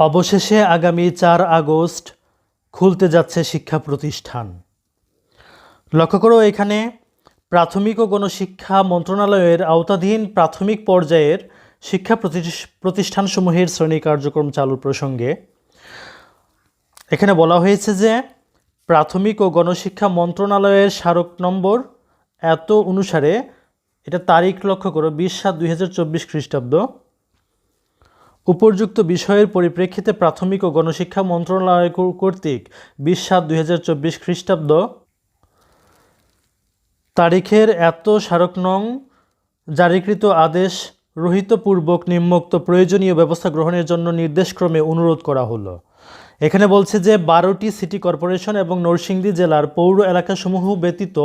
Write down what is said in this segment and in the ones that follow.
অবশেষে আগামী চার আগস্ট খুলতে যাচ্ছে শিক্ষা প্রতিষ্ঠান। লক্ষ্য করো এখানে প্রাথমিক ও গণশিক্ষা মন্ত্রণালয়ের আওতাধীন প্রাথমিক পর্যায়ের শিক্ষা প্রতিষ- প্রতিষ্ঠানসমূহের শ্রেণি কার্যক্রম চালুর প্রসঙ্গে এখানে বলা হয়েছে যে প্রাথমিক ও গণশিক্ষা মন্ত্রণালয়ের স্মারক নম্বর এত অনুসারে, এটা তারিখ লক্ষ্য করো, বিশ সাত দুই খ্রিস্টাব্দ। উপর্যুক্ত বিষয়ের পরিপ্রেক্ষিতে প্রাথমিক ও গণশিক্ষা মন্ত্রণালয় কর্তৃক বিশ সাত দুই হাজার চব্বিশ খ্রিস্টাব্দ তারিখের এত স্মারক নং জারিকৃত আদেশ রহিতপূর্বক নিম্নোক্ত প্রয়োজনীয় ব্যবস্থা গ্রহণের জন্য নির্দেশক্রমে অনুরোধ করা হলো। এখানে বলছে যে বারোটি সিটি কর্পোরেশন এবং নরসিংদী জেলার পৌর এলাকাসমূহ ব্যতীত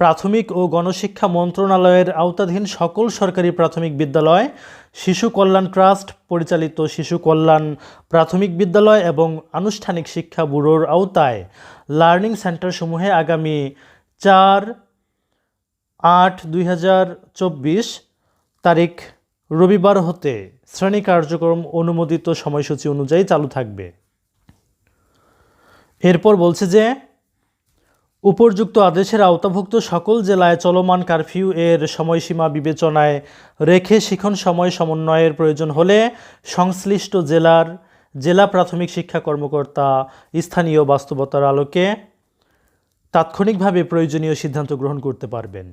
প্রাথমিক ও গণশিক্ষা মন্ত্রণালয়ের আওতাধীন সকল সরকারি প্রাথমিক বিদ্যালয়, শিশু কল্যাণ ট্রাস্ট, পরিচালিত শিশু কল্যাণ প্রাথমিক বিদ্যালয় এবং আনুষ্ঠানিক শিক্ষা ব্যুরোর আওতায় লার্নিং সেন্টারসমূহে আগামী চার আট দুই তারিখ রবিবার হতে শ্রেণি কার্যক্রম অনুমোদিত সময়সূচি অনুযায়ী চালু থাকবে। এরপর বলছে যে উপরযুক্ত আদেশের আওতাভুক্ত সকল জেলায় চলমান কারফিউ এর সময়সীমা বিবেচনায় রেখে শিখন সময় সমন্বয়ের প্রয়োজন হলে সংশ্লিষ্ট জেলার জেলা প্রাথমিক শিক্ষা কর্মকর্তা স্থানীয় বাস্তবতার আলোকে তাৎক্ষণিকভাবে প্রয়োজনীয় সিদ্ধান্ত গ্রহণ করতে পারবেন।